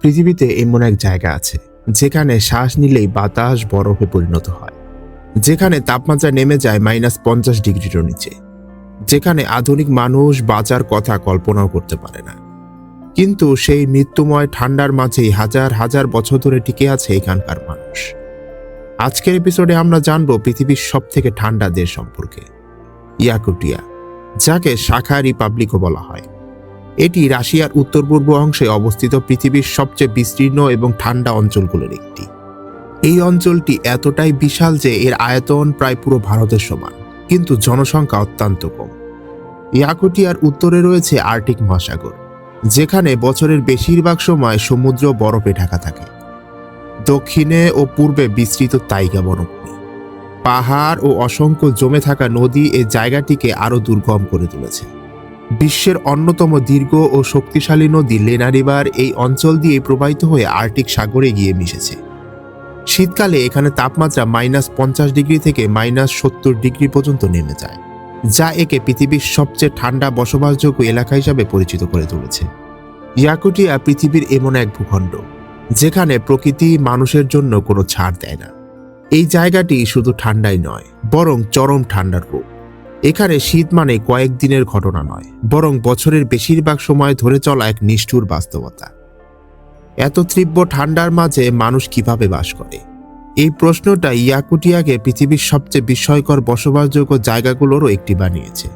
পৃথিবীতে এমন এক জায়গা আছে, যেখানে শ্বাস নিলেই বাতাস বরফে পরিণত হয়। যেখানে তাপমাত্রা নেমে যায় মাইনাস পঞ্চাশ ডিগ্রিরও নিচে, যেখানে আধুনিক মানুষ বাঁচার কথা কল্পনাও করতে পারে না। কিন্তু সেই মৃত্যুময় ঠান্ডার মাঝেই হাজার হাজার বছর ধরে টিকে আছে এখানকার মানুষ। আজকের এপিসোডে আমরা জানব পৃথিবীর সব থেকে ঠান্ডা দেশ সম্পর্কে। ইয়াকুটিয়া, যাকে শাখা রিপাবলিকও বলা হয়। এটি রাশিয়ার উত্তর পূর্ব অংশে অবস্থিত পৃথিবীর সবচেয়ে বিস্তীর্ণ এবং ঠান্ডা অঞ্চলগুলোর একটি। এই অঞ্চলটি এতটাই বিশাল যে এর আয়তন প্রায় পুরো ভারতের সমান, কিন্তু জনসংখ্যা অত্যন্ত কম। ইয়াকুটিয়ার উত্তরে রয়েছে আর্টিক মহাসাগর, যেখানে বছরের বেশিরভাগ সময় সমুদ্র বরফে ঢাকা থাকে। দক্ষিণে ও পূর্বে বিস্তৃত তাইগা বনভূমি। পাহাড় ও অসংখ্য জমে থাকা নদী এ জায়গাটিকে আরও দুর্গম করে তুলেছে। বিশ্বের অন্যতম দীর্ঘ ও শক্তিশালী নদী লেনা রিভার এই অঞ্চল দিয়ে প্রবাহিত হয়ে আর্কটিক সাগরে গিয়ে মিশেছে। শীতকালে এখানে তাপমাত্রা মাইনাস পঞ্চাশ ডিগ্রি থেকে মাইনাস সত্তর ডিগ্রি পর্যন্ত নেমে যায়, যা একে পৃথিবীর সবচেয়ে ঠান্ডা বসবাসযোগ্য এলাকা হিসাবে পরিচিত করে তুলেছে। ইয়াকুটিয়া পৃথিবীর এমন এক ভূখণ্ড, যেখানে প্রকৃতি মানুষের জন্য কোনো ছাড় দেয় না। এই জায়গাটি শুধু ঠান্ডাই নয়, বরং চরম ঠান্ডার রূপ। এখানে শীত মানে কয়েকদিনের ঘটনা নয়, বরং বছরের বেশিরভাগ সময় ধরে চলা এক নিষ্ঠুর বাস্তবতা। এত তীব্র ঠান্ডার মাঝে মানুষ কীভাবে বাস করে? এই প্রশ্নটা ইয়াকুটিয়াকে পৃথিবীর সবচেয়ে বিস্ময়কর বসবাসযোগ্য জায়গাগুলোরও একটি বানিয়েছে।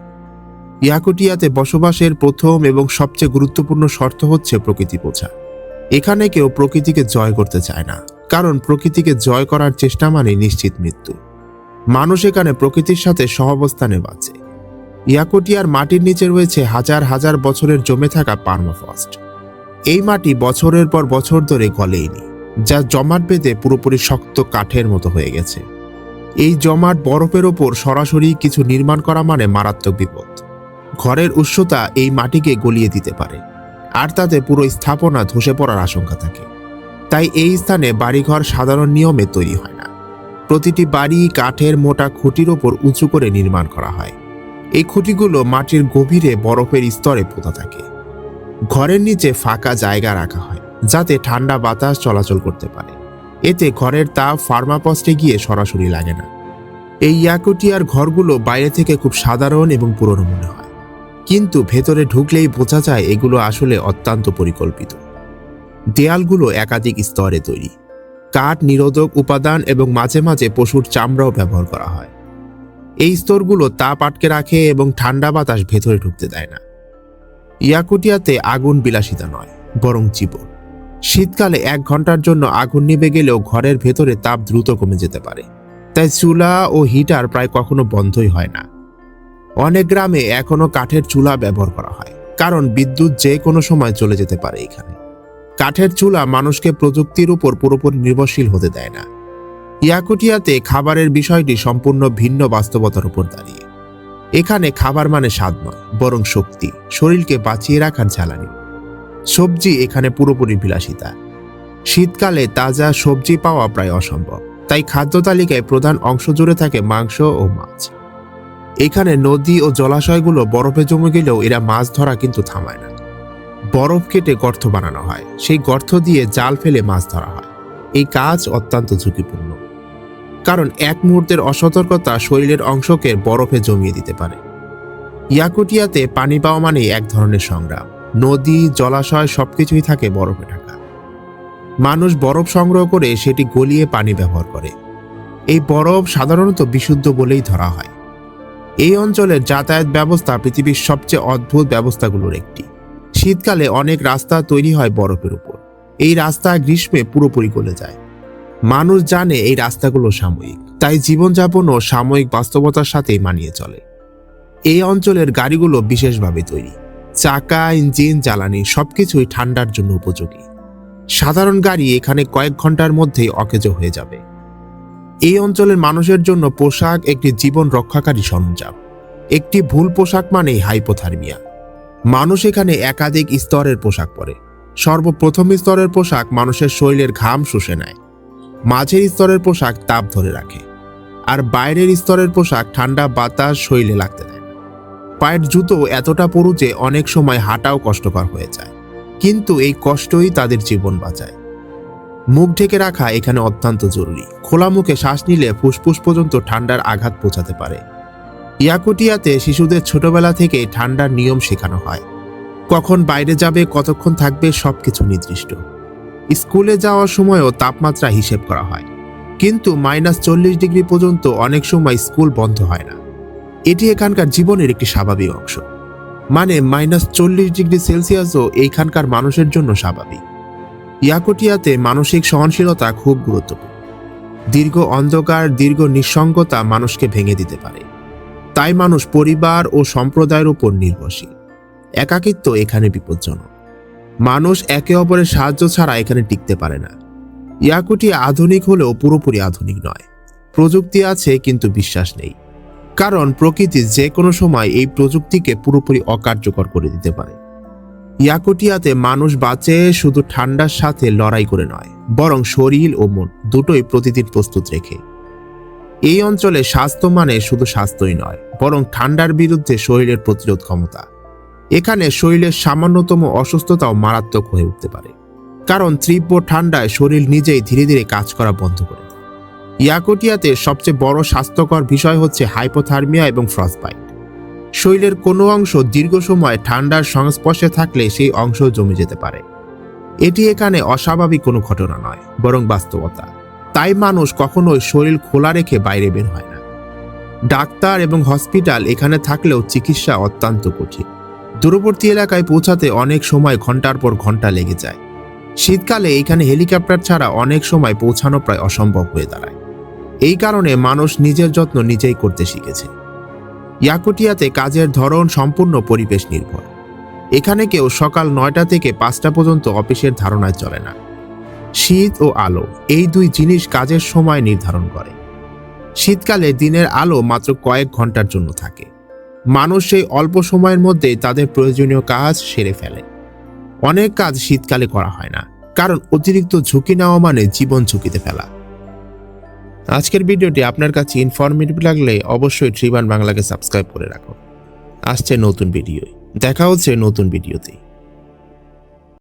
ইয়াকুটিয়াতে বসবাসের প্রথম এবং সবচেয়ে গুরুত্বপূর্ণ শর্ত হচ্ছে প্রকৃতি বোঝা। এখানে কেউ প্রকৃতিকে জয় করতে চায় না, কারণ প্রকৃতিকে জয় করার চেষ্টা মানে নিশ্চিত মৃত্যু। মানুষ এখানে প্রকৃতির সাথে সহাবস্থানে বাঁচে। ইয়াকুটিয়ার মাটির নিচে রয়েছে হাজার হাজার বছরের জমে থাকা পার্মাফ্রস্ট এই মাটি বছরের পর বছর ধরে গলেইনি যা জমাট বেঁধে পুরোপুরি শক্ত কাঠের মতো হয়ে গেছে। এই জমাট বরফের ওপর সরাসরি কিছু নির্মাণ করা মানে মারাত্মক বিপদ। ঘরের উচ্চতা এই মাটিকে গলিয়ে দিতে পারে, আর তাতে পুরো স্থাপনা ধসে পড়ার আশঙ্কা থাকে। তাই এই স্থানে বাড়িঘর সাধারণ নিয়মে তৈরি হয় প্রতিটি বাড়ি, কাঠের মোটা খুঁটির ওপর উঁচু করে নির্মাণ করা হয়। এই খুঁটিগুলো মাটির গভীরে বরফের স্তরে পোতা থাকে। ঘরের নিচে ফাঁকা জায়গা রাখা হয়, যাতে ঠান্ডা বাতাস চলাচল করতে পারে। এতে ঘরের তাপ ফার্মাপস্টে গিয়ে সরাসরি লাগে না। এই ইয়াকুটিয়ার ঘরগুলো বাইরে থেকে খুব সাধারণ এবং পুরনো মনে হয়। কিন্তু ভেতরে ঢুকলেই বোঝা যায় এগুলো আসলে অত্যন্ত পরিকল্পিত। দেয়ালগুলো একাধিক স্তরে তৈরি। কাঠ নিরোধক উপাদান এবং মাঝে মাঝে পশুর চামড়াও ব্যবহার করা হয়। এই স্তরগুলো তাপ আটকে রাখে এবং ঠান্ডা বাতাস ভেতরে ঢুকতে দেয় না। ইয়াকুটিয়াতে আগুন বিলাসিতা নয়, বরং জীবন। শীতকালে এক ঘণ্টার জন্য আগুন নিভে গেলেও ঘরের ভেতরে তাপ দ্রুত কমে যেতে পারে। তাই চুলা ও হিটার প্রায় কখনো বন্ধই হয় না। অনেক গ্রামে এখনও কাঠের চুলা ব্যবহার করা হয়, কারণ বিদ্যুৎ যে কোনো সময় চলে যেতে পারে এখানে। কাঠের চুলা মানুষকে প্রযুক্তির উপর পুরোপুরি নির্ভরশীল হতে দেয় না। ইয়াকুটিয়াতে খাবারের বিষয়টি সম্পূর্ণ ভিন্ন বাস্তবতার উপর দাঁড়িয়ে। এখানে খাবার মানে স্বাদ নয়, বরং শক্তি, শরীরকে বাঁচিয়ে রাখার জ্বালানি। সবজি এখানে পুরোপুরি বিলাসিতা। শীতকালে তাজা সবজি পাওয়া প্রায় অসম্ভব, তাই খাদ্য তালিকায় প্রধান অংশ জুড়ে থাকে মাংস ও মাছ। এখানে নদী ও জলাশয়গুলো বরফে জমে গেলেও এরা মাছ ধরা কিন্তু থামায় না। বরফ কেটে গর্ত বানানো হয়। সেই গর্ত দিয়ে জাল ফেলে মাছ ধরা হয়। এই কাজ অত্যন্ত ঝুঁকিপূর্ণ। কারণ এক মুহূর্তের অসতর্কতা শরীরের অংশকে বরফে জমিয়ে দিতে পারে। ইয়াকুটিয়াতে পানি পাওয়া মানেই এক ধরনের সংগ্রাম। নদী, জলাশয় সবকিছুই থাকে বরফে ঢাকা। মানুষ বরফ সংগ্রহ করে সেটি গলিয়ে পানি ব্যবহার করে। এই বরফ সাধারণত বিশুদ্ধ বলেই ধরা হয়। এই অঞ্চলের যাতায়াত ব্যবস্থা পৃথিবীর সবচেয়ে অদ্ভুত ব্যবস্থাগুলোর একটি। শীতকালে অনেক রাস্তা তৈরি হয় বরফের উপর। এই রাস্তা গ্রীষ্মে পুরোপুরি গলে যায়। মানুষ জানে এই রাস্তাগুলো সাময়িক, তাই জীবনযাপনও সাময়িক বাস্তবতার সাথেই মানিয়ে চলে। এই অঞ্চলের গাড়িগুলো বিশেষভাবে তৈরি। চাকা, ইঞ্জিন, জ্বালানি সবকিছুই ঠান্ডার জন্য উপযোগী। সাধারণ গাড়ি এখানে কয়েক ঘণ্টার মধ্যেই অকেজ হয়ে যাবে। এই অঞ্চলের মানুষের জন্য পোশাক একটি জীবন রক্ষাকারী সরঞ্জাম। একটি ভুল পোশাক মানেই হাইপোথার্মিয়া। মানুষ এখানে একাধিক স্তরের পোশাক পরে। সর্বপ্রথম স্তরের পোশাক মানুষের শৈলের ঘাম শুষে নেয়। মাঝের স্তরের পোশাক তাপ ধরে রাখে। আর বাইরের স্তরের পোশাক ঠান্ডা বাতাস শৈলে লাগতে দেয়। পায়ের জুতো এতটা পরু যে অনেক সময় হাঁটাও কষ্টকর হয়ে যায়। কিন্তু এই কষ্টই তাদের জীবন বাঁচায়। মুখ ঢেকে রাখা এখানে অত্যন্ত জরুরি। খোলা মুখে শ্বাস নিলে ফুসফুস পর্যন্ত ঠান্ডার আঘাত পৌঁছাতে পারে। ইয়াকুটিয়াতে শিশুদের ছোটবেলা থেকে ঠান্ডার নিয়ম শেখানো হয়। কখন বাইরে যাবে, কতক্ষণ থাকবে, সবকিছু নির্দিষ্ট। স্কুলে যাওয়ার সময়ও তাপমাত্রা হিসেব করা হয়। কিন্তু মাইনাস চল্লিশ ডিগ্রি পর্যন্ত অনেক সময় স্কুল বন্ধ হয় না। এটি এখানকার জীবনের একটি স্বাভাবিক অংশ। মানে মাইনাস চল্লিশ ডিগ্রি সেলসিয়াসও এইখানকার মানুষের জন্য স্বাভাবিক। ইয়াকুটিয়াতে মানসিক সহনশীলতা খুব গুরুত্বপূর্ণ। দীর্ঘ অন্ধকার, দীর্ঘ নিঃসঙ্গতা মানুষকে ভেঙে দিতে পারে। তাই মানুষ পরিবার ও সম্প্রদায়ের উপর নির্ভরশীল। একাকিত্ব এখানে বিপজ্জনক। মানুষ একে অপরের সাহায্য ছাড়া এখানে টিকতে পারে না। ইয়াকুটি আধুনিক হলেও পুরোপুরি আধুনিক নয়। প্রযুক্তি আছে, কিন্তু বিশ্বাস নেই। কারণ প্রকৃতি যে কোনো সময় এই প্রযুক্তিকে পুরোপুরি অকার্যকর করে দিতে পারে। ইয়াকুটিয়াতে মানুষ বাঁচে শুধু ঠান্ডার সাথে লড়াই করে নয়, বরং শরীর ও মন দুটোই প্রতিদিন প্রস্তুত রেখে। এই অঞ্চলে স্বাস্থ্য মানে শুধু স্বাস্থ্যই নয়, বরং ঠান্ডার বিরুদ্ধে শরীরের প্রতিরোধ ক্ষমতা। এখানে শরীরের সামান্যতম অসুস্থতাও মারাত্মক হয়ে উঠতে পারে, কারণ তীব্র ঠান্ডায় শরীর নিজেই ধীরে ধীরে কাজ করা বন্ধ করে। ইয়াকুটিয়াতে সবচেয়ে বড় স্বাস্থ্যকর বিষয় হচ্ছে হাইপোথার্মিয়া এবং ফ্রস্টবাইট। শরীরের কোনো অংশ দীর্ঘ সময় ঠান্ডার সংস্পর্শে থাকলে সেই অংশ জমে যেতে পারে। এটি এখানে অস্বাভাবিক কোনো ঘটনা নয়, বরং বাস্তবতা। তাই মানুষ কখনোই শরীর খোলা রেখে বাইরে বের হয় না। ডাক্তার এবং হসপিটাল এখানে থাকলেও চিকিৎসা অত্যন্ত কঠিন। দূরবর্তী এলাকায় পৌঁছাতে অনেক সময় ঘণ্টার পর ঘণ্টা লেগে যায়। শীতকালে এখানে হেলিকপ্টার ছাড়া অনেক সময় পৌঁছানো প্রায় অসম্ভব হয়ে দাঁড়ায়। এই কারণে মানুষ নিজের যত্ন নিজেই করতে শিখেছে। ইয়াকুটিয়াতে কাজের ধরন সম্পূর্ণ পরিবেশ নির্ভর। এখানে কেউ সকাল নয়টা থেকে পাঁচটা পর্যন্ত অফিসের ধারণায় চলে না। শীত ও আলো, এই দুই জিনিস কাজের সময় নির্ধারণ করে। শীতকালে দিনের আলো মাত্র কয়েক ঘণ্টার জন্য থাকে। মানুষ সেই অল্প সময়ের মধ্যেই তাদের প্রয়োজনীয় কাজ সেরে ফেলে। অনেক কাজ শীতকালে করা হয় না, কারণ অতিরিক্ত ঝুঁকি নেওয়া মানে জীবন ঝুঁকিতে ফেলা। আজকের ভিডিওটি আপনার কাছে ইনফরমেটিভ লাগলে অবশ্যই ট্রিবান বাংলাকে সাবস্ক্রাইব করে রাখুন। আসছে নতুন ভিডিও দেখা হচ্ছে নতুন ভিডিওতে।